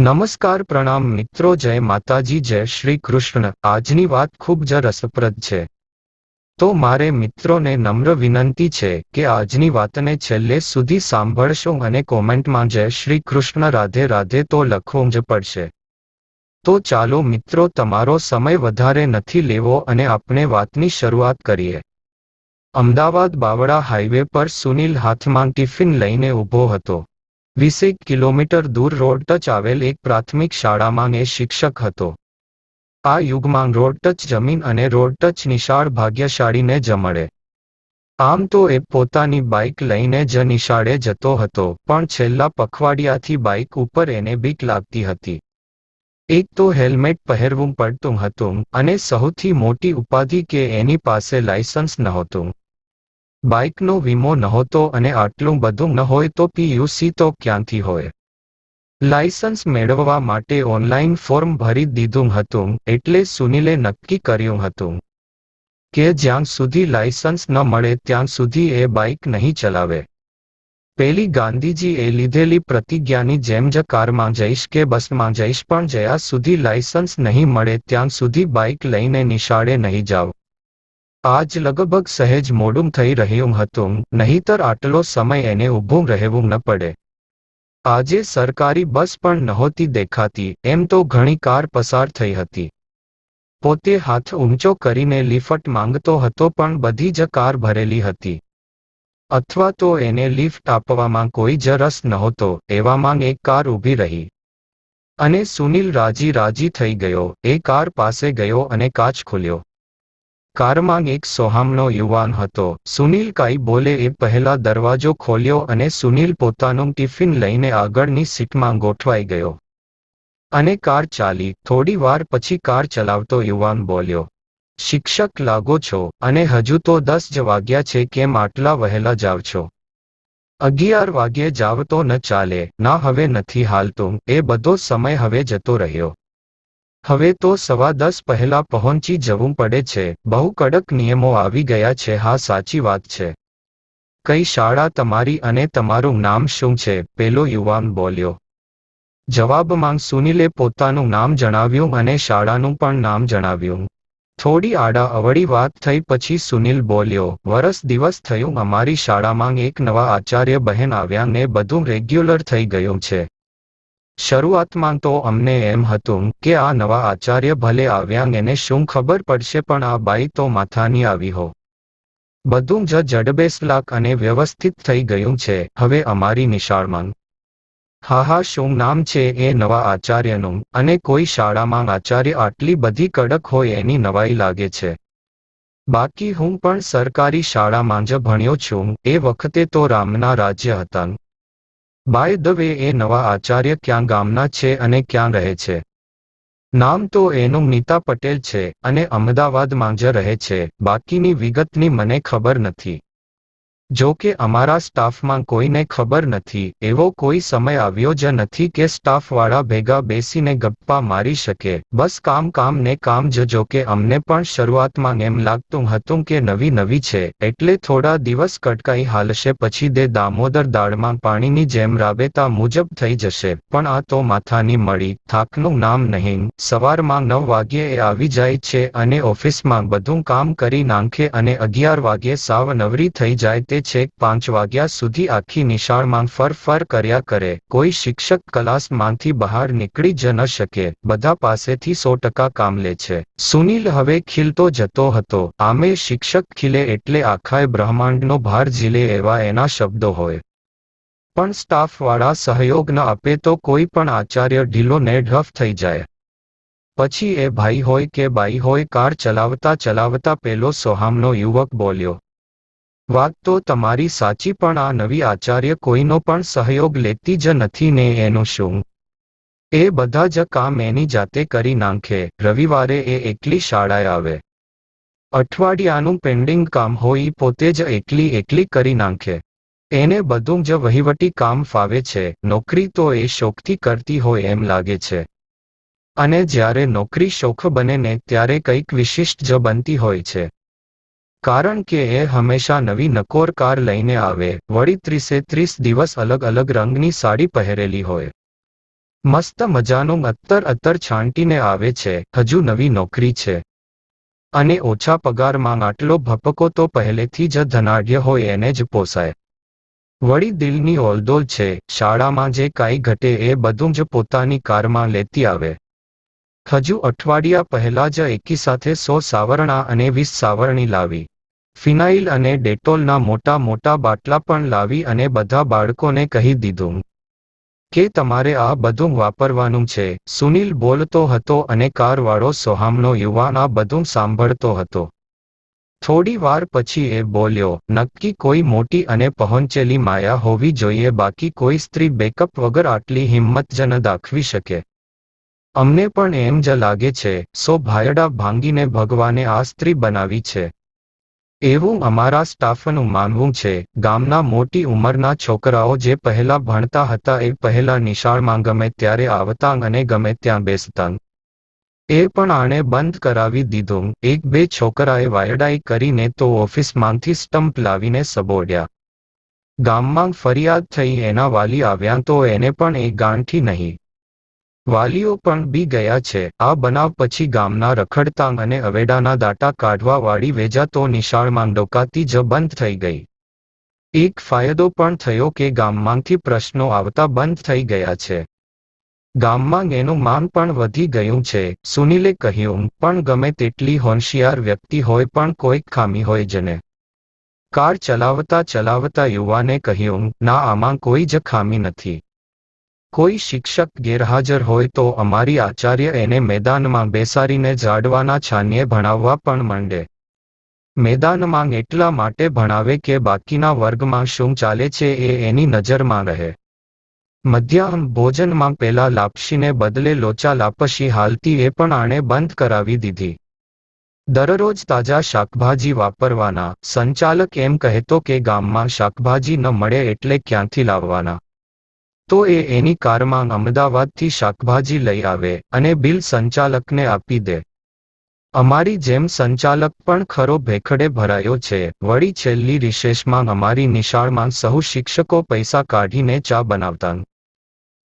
નમસ્કાર પ્રણામ મિત્રો, જય માતાજી, જય શ્રી કૃષ્ણ. આજની વાત ખૂબ જ રસપ્રદ છે. તો મારે મિત્રોને નમ્ર વિનંતી છે કે આજની વાતને છેલ્લે સુધી સાંભળશો અને કોમેન્ટમાં જય શ્રી કૃષ્ણ, રાધે રાધે તો લખવું જ પડશે. તો ચાલો મિત્રો, તમારો સમય વધારે નથી લેવો અને આપણે વાતની શરૂઆત કરીએ. અમદાવાદ બાવળા હાઈવે પર સુનિલ હાથમાં ટિફિન લઈને ઊભો હતો. વીસેક કિલોમીટર દૂર રોડ ટચ આવેલ એક પ્રાથમિક શાળામાં એ શિક્ષક હતો. આ યુગમાં રોડ ટચ જમીન અને રોડ ટચ નિશાળ ભાગ્યશાળીને જ આમ તો એ પોતાની બાઇક લઈને જ નિશાળે જતો હતો, પણ છેલ્લા પખવાડિયાથી બાઇક ઉપર એને બીક લાગતી હતી. એક તો હેલ્મેટ પહેરવું પડતું હતું અને સૌથી મોટી ઉપાધિ કે એની પાસે લાયસન્સ નહોતું. બાઇકનો વીમો નહોતો અને આટલું બધું ન હોય તો પીયુસી તો ક્યાંથી હોય? લાયસન્સ મેળવવા માટે ઓનલાઈન ફોર્મ ભરી દીધું હતું એટલે સુનિલે નક્કી કર્યું હતું કે જ્યાં સુધી લાયસન્સ ન મળે ત્યાં સુધી એ બાઇક નહીં ચલાવે. પેલી ગાંધીજી એ લીધેલી પ્રતિજ્ઞાની જેમ જ કારમાં જઈશ કે બસમાં જઈશ પણ જ્યાં સુધી લાયસન્સ નહીં મળે ત્યાં સુધી બાઇક લઈને નિશાળે નહીં જાવ. આજ લગભગ સહેજ મોડું થઈ રહ્યું હતું, નહીતર આટલો સમય એને ઊભું રહેવું ન પડે. આજે સરકારી બસ પણ નહોતી દેખાતી, એમ તો ઘણી કાર પસાર થઈ હતી. પોતે હાથ ઊંચો કરીને લિફ્ટ માંગતો હતો પણ બધી જ કાર ભરેલી હતી. અથવા તો એને લિફ્ટ આપવામાં કોઈ જ રસ નહોતો, એવામાં એક કાર ઊભી રહી. અને સુનિલ રાજી રાજી થઈ ગયો, એ કાર પાસે ગયો અને કાચ ખોલ્યો. કારમાં એક સોહામનો યુવાન હતો. સુનિલ કાઈ બોલે એ પહેલા દરવાજો ખોલ્યો અને સુનિલ પોતાનું ટિફિન લઈને આગળની સીટમાં ગોઠવાઈ ગયો. અને કાર ચાલી. થોડી વાર પછી કાર ચલાવતો યુવાન બોલ્યો, શિક્ષક લાગો છો અને હજુ તો દસ જ વાગ્યા છે, કેમ આટલા વહેલા જાવ છો? અગિયાર વાગ્યે જાવ તો ન ચાલે. ના, હવે નથી હાલતું. એ બધો સમય હવે જતો રહ્યો. હવે તો સવા દસ પહેલા પહોંચી જવું પડે છે. બહુ કડક નિયમો આવી ગયા છે. હા, સાચી વાત છે. કઈ શાળા તમારી અને તમારું નામ શું છે? પેલો યુવાન બોલ્યો. જવાબમાં સુનિલે પોતાનું નામ જણાવ્યું અને શાળાનું પણ નામ જણાવ્યું. થોડી આડા અવળી વાત થઈ પછી સુનિલ બોલ્યો, વરસ દિવસ થયું, અમારી શાળામાં એક નવા આચાર્ય બહેન આવ્યા ને બધું રેગ્યુલર થઈ ગયું છે. શરૂઆતમાં તો અમને એમ હતું કે આ નવા આચાર્ય ભલે આવ્યા એને શું ખબર પડશે પણ આ બાઈ તો માથાની આવી હો. બધું જ જડબેસલાક અને વ્યવસ્થિત થઈ ગયું છે, હવે અમારી નિશાળમાં હા હા, શું નામ છે એ નવા આચાર્યનું? અને કોઈ શાળામાં આચાર્ય આટલી બધી કડક હોય એની નવાઈ લાગે છે. બાકી હું પણ સરકારી શાળામાં જ ભણ્યો છું, એ વખતે તો રામના રાજ્ય હતા. બાય ધ વે એ નવા આચાર્ય ક્યાં ગામના છે અને ક્યાં રહે છે? નામ તો એનું નીતા પટેલ છે અને અમદાવાદમાં જ રહે છે. બાકીની વિગતની મને ખબર નથી. જો કે અમારા સ્ટાફમાં કોઈને ખબર નથી, એવો કોઈ સમય આવ્યો જ નથી કે સ્ટાફવાળા ભેગા બેસીને ગપ્પા મારી શકે. બસ કામ કામ ને કામ જ જો કે અમને પણ શરૂઆતમાં એમ લાગતું હતું કે નવી નવી છે, એટલે થોડા દિવસ કટકાઈ હાલશે પછી દે દામોદર દાળમાં પાણીની જેમ રાબેતા મુજબ થઈ જશે. પણ આ તો માથાની મળી, થાકનું નામ નહીં, સવારમાં નવ વાગ્યે એ આવી જાય છે અને ઓફિસમાં બધું કામ કરી નાંખે અને અગિયાર વાગ્યે સાવ નવરી થઈ જાય તે છેક પાંચ વાગ્યા સુધી આખી નિશાળમાં ફર ફર કર્યા કરે. કોઈ શિક્ષક ક્લાસમાંથી બહાર નીકળી જ ન શકે. બધા પાસેથી સો ટકા કામ લે છે. સુનિલ હવે ખીલતો જતો હતો. આમે શિક્ષક ખીલે એટલે આખાય બ્રહ્માંડનો ભાર ઝીલે એવા એના શબ્દો હોય. પણ સ્ટાફવાળા સહયોગ ન આપે તો કોઈ પણ આચાર્ય ઢીલો ને ઢફ થઈ જાય. પછી એ ભાઈ હોય કે બાઈ હોય, કાર ચલાવતા ચલાવતા પેલો સોહામનો યુવક બોલ્યો. વાત તો તમારી સાચી, પણ આ નવી આચાર્ય કોઈનો પણ સહયોગ લેતી જ નથી ને એનું શું? એ બધા જ કામ એની જાતે કરી નાખે. રવિવારે એ એકલી શાળાએ આવે. અઠવાડિયાનું પેન્ડિંગ કામ હોય પોતે જ એકલી એકલી કરી નાખે. એને બધું જ વહીવટી કામ ફાવે છે. નોકરી તો એ શોખથી કરતી હોય એમ લાગે છે. અને જ્યારે નોકરી શોખ બને ને ત્યારે કંઈક વિશિષ્ટ જ બનતી હોય છે. કારણ કે એ હંમેશા નવી નકોર કાર લઈને આવે. વળી ત્રીસે ત્રીસ દિવસ અલગ અલગ રંગની સાડી પહેરેલી હોય. મસ્ત મજાનું અત્તર અત્તર છાંટીને આવે છે. હજુ નવી નોકરી છે. અને ઓછા પગારમાં આટલો ભપકો તો પહેલેથી જ ધનાઢ્ય હોય એને જ પોસાય. વળી દિલની ઓલદોલ છે. શાળામાં જે કાંઈ ઘટે એ બધું જ પોતાની કારમાં લેતી આવે. હજુ અઠવાડિયા પહેલા જ એકી સાથે સો સાવરણા અને વીસ સાવરણી લાવી. ફિનાઇલ અને ડેટોલના મોટા મોટા બાટલા પણ લાવી અને બધા બાળકોને કહી દીધું કે તમારે આ બધું વાપરવાનું છે. સુનિલ બોલતો હતો અને કારવાળો સોહામનો યુવાન આ બધું સાંભળતો હતો. થોડી વાર પછી એ બોલ્યો, નક્કી કોઈ મોટી અને પહોંચેલી માયા હોવી જોઈએ, બાકી કોઈ સ્ત્રી બેકઅપ વગર આટલી હિંમત દાખવી શકે. અમને પણ એમ જ લાગે છે. સો ભાયડા ભાંગીને ભગવાને આ સ્ત્રી બનાવી છે. એવું અમારા સ્ટાફનું માનવું છે, ગામના મોટી ઉંમરના છોકરાઓ જે પહેલા ભણતા હતા એ પહેલા નિશાળમાં ગમે ત્યારે આવતા અને ગમે ત્યાં બેસતા. એ પણ આણે બંધ કરાવી દીધું. એક બે છોકરાએ વાયડાઈ કરીને તો ઓફિસમાંથી સ્ટમ્પ લાવીને સબોડ્યા. ગામમાં ફરિયાદ થઈ એના વાલી આવ્યા તો એને પણ એ ગાંઠી નહીં. વાલીઓ પણ બી ગયા છે. આ બનાવ પછી ગામના રખડતાંગ અને અવેડાના દાટા કાઢવા વાળી વેજા તો નિશાળમાં ડોકાતી જ બંધ થઈ ગઈ. એક ફાયદો પણ થયો કે ગામમાંથી પ્રશ્નો આવતા બંધ થઈ ગયા છે. ગામમાં એનું માન પણ વધી ગયું છે. સુનિલે કહ્યું, પણ ગમે તેટલી હોશિયાર વ્યક્તિ હોય પણ કોઈક ખામી હોય જને. કાર ચલાવતા ચલાવતા યુવાને કહ્યું, ના, આમાં કોઈ જ ખામી નથી. કોઈ શિક્ષક ગેરહાજર હોય તો અમારી આચાર્ય એને મેદાનમાં બેસાડીને ઝાડવાના છાનીએ ભણાવવા પણ માંડે. મેદાનમાં એટલા માટે ભણાવે કે બાકીના વર્ગમાં શું ચાલે છે એ એની નજરમાં રહે. મધ્યાહન ભોજનમાં પેલા લાપસીને બદલે લોચા લાપસી હાલતી એ પણ આણે બંધ કરાવી દીધી. દરરોજ તાજા શાકભાજી વાપરવાના, સંચાલક એમ કહેતો કે ગામમાં શાકભાજી ન મળે એટલે ક્યાંથી લાવવાના? તો એ એની કારમાં અમદાવાદથી શાકભાજી લઈ આવે અને બિલ સંચાલકને આપી દે. અમારી જેમ સંચાલક પણ ખરો ભેખડે ભરાયો છે. વળી છેલ્લી રિશેષમાં અમારી નિશાળમાં સહુ શિક્ષકો પૈસા કાઢીને ચા બનાવતા.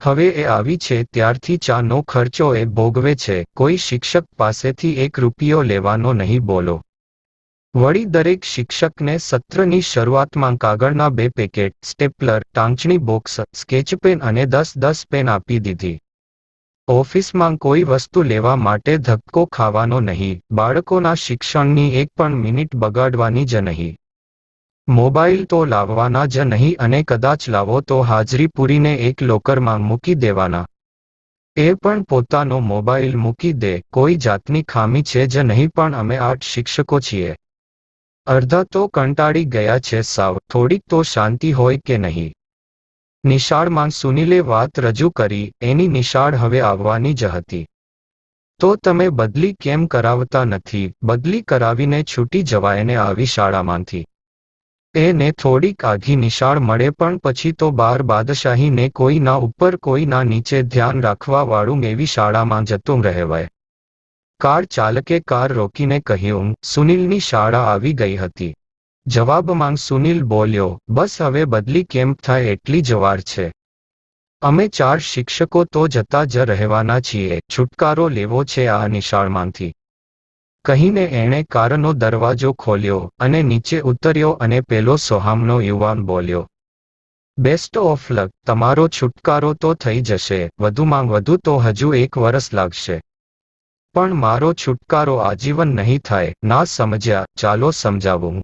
હવે એ આવી છે ત્યારથી ચાનો ખર્ચો એ ભોગવે છે. કોઈ શિક્ષક પાસેથી એક રૂપિયો લેવાનો નહીં બોલો. વળી દરેક શિક્ષકને સત્રની શરૂઆતમાં કાગળના બે પેકેટ, સ્ટેપલર, ટાંચણી બોક્સ, સ્કેચ પેન અને દસ દસ પેન આપી દીધી. ઓફિસમાં કોઈ વસ્તુ લેવા માટે ધક્કો ખાવાનો નહીં, બાળકોના શિક્ષણની એક પણ મિનિટ બગાડવાની જ નહીં. મોબાઈલ તો લાવવાના જ નહીં અને કદાચ લાવો તો હાજરી પૂરીને એક લોકરમાં મૂકી દેવાના. એ પણ પોતાનો મોબાઈલ મૂકી દે, કોઈ જાતની ખામી છે જ નહીં પણ અમે આઠ શિક્ષકો છીએ. અડધા તો કંટાળી ગયા છે સાવ. થોડીક તો શાંતિ હોય કે નહીં? નિશાળમાં સુનિલે વાત રજૂ કરી. એની નિશાળ હવે આવવાની જ હતી. તો તમે બદલી કેમ કરાવતા નથી? બદલી કરાવીને છૂટી જવાયને આવી શાળામાંથી. એને થોડીક આઘી નિશાળ મળે પણ પછી તો બાર બાદશાહીને કોઈના ઉપર કોઈના નીચે ધ્યાન રાખવા વાળું એવી શાળામાં જતું રહેવાય. કાર ચાલકે કાર રોકીને કહ્યું, સુનિલની શાળા આવી ગઈ હતી. જવાબમાં સુનિલ બોલ્યો, બસ હવે બદલી કેમ થાય એટલી જવાર છે. અમે ચાર શિક્ષકો તો જતા જ રહેવાના છીએ, છુટકારો લેવો છે આ નિશાળમાંથી. કહીને એણે કારનો દરવાજો ખોલ્યો અને નીચે ઉતર્યો અને પેલો સોહામનો યુવાન બોલ્યો બેસ્ટ ઓફ લક તમારો છુટકારો તો થઈ જશે, વધુમાં વધુ તો હજુ એક વરસ લાગશે. પણ મારો છુટકારો આજીવન નહીં થાય. ના સમજ્યા, ચાલો સમજાવું.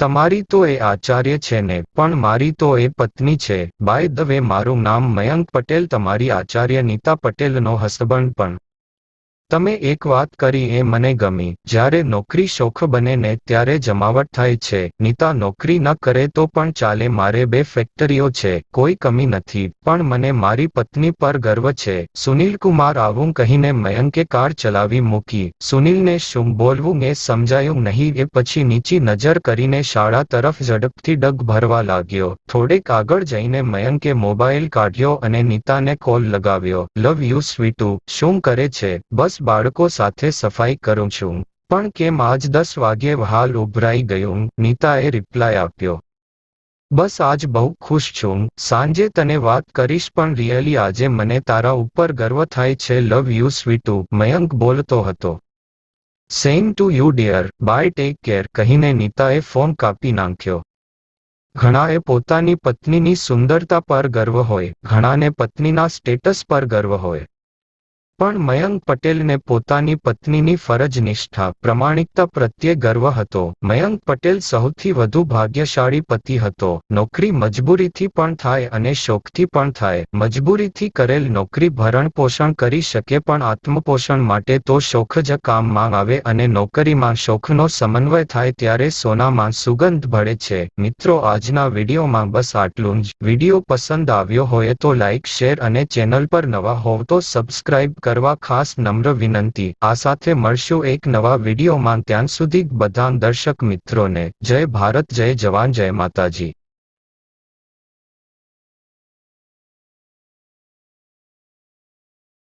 તમારી તો એ આચાર્ય છે ને, પણ મારી તો એ પત્ની છે. બાય ધ વે મારું નામ મયંક પટેલ, તમારી આચાર્ય નીતા પટેલનો હસબન્ડ પણ. તમે એક વાત કરી એ મને ગમી. જ્યારે નોકરી શોખ બને ને ત્યારે જમાવટ થાય છે. નીતા નોકરી ન કરે તો પણ ચાલે, મારે બે ફેક્ટરીઓ છે, કોઈ કમી નથી. પણ મને મારી પત્ની પર ગર્વ છે. સુનિલ કુમાર આવું કહીને મયંકે કાર ચલાવી મૂકી. સુનિલને શું બોલવું એ સમજાયું નહીં એ પછી નીચી નજર કરીને શાળા તરફ ઝડપથી ડગ ભરવા લાગ્યો. થોડેક આગળ જઈને મયંકે મોબાઈલ કાઢ્યો અને નીતાને કોલ લગાવ્યો. લવ યુ સ્વીટુ, શું કરે છે? બસ બાળકો સાથે સફાઈ કરું છું. પણ કેમ આજ દસ વાગ્યે હાલ ઉભરાઈ ગયું? નીતાએ રિપ્લાય આપ્યો. બસ આજ બહુ ખુશ છું. સાંજે તને વાત કરીશ પણ રિયલી આજે મને તારા ઉપર ગર્વ થાય છે. લવ યુ સ્વીટુ મયંક બોલતો હતો. Same to you dear bye take care કહીને નીતાએ ફોન કાપી નાખ્યો. ઘણાએ પોતાની પત્નીની સુંદરતા પર ગર્વ હોય. ઘણાને પત્નીના સ્ટેટસ પર ગર્વ હોય. પણ મયંક પટેલને પોતાની પત્નીની ફરજ નિષ્ઠા, પ્રમાણિકતા પ્રત્યે ગર્વ હતો. મયંક પટેલ સૌથી વધુ ભાગ્યશાળી પતિ હતો. નોકરી મજબૂરીથી પણ થાય અને શોખથી પણ થાય. મજબૂરીથી કરેલ નોકરી ભરણ પોષણ કરી શકે પણ આત્મપોષણ માટે તો શોખ જ કામમાં આવે અને નોકરીમાં શોખનો સમન્વય થાય ત્યારે સોનામાં સુગંધ ભળે છે. મિત્રો, આજના વિડીયોમાં બસ આટલું જ. વીડિયો પસંદ આવ્યો હોય તો લાઇક શેર અને ચેનલ પર નવા હોવ તો સબસ્ક્રાઇબ કરવા ખાસ નમ્ર વિનંતી. આ સાથે મળશું એક નવા વિડીયોમાં. ત્યાં સુધી બધા દર્શક મિત્રોને જય ભારત, જય જવાન, જય માતાજી.